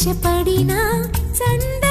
సంతోషపడినా సంద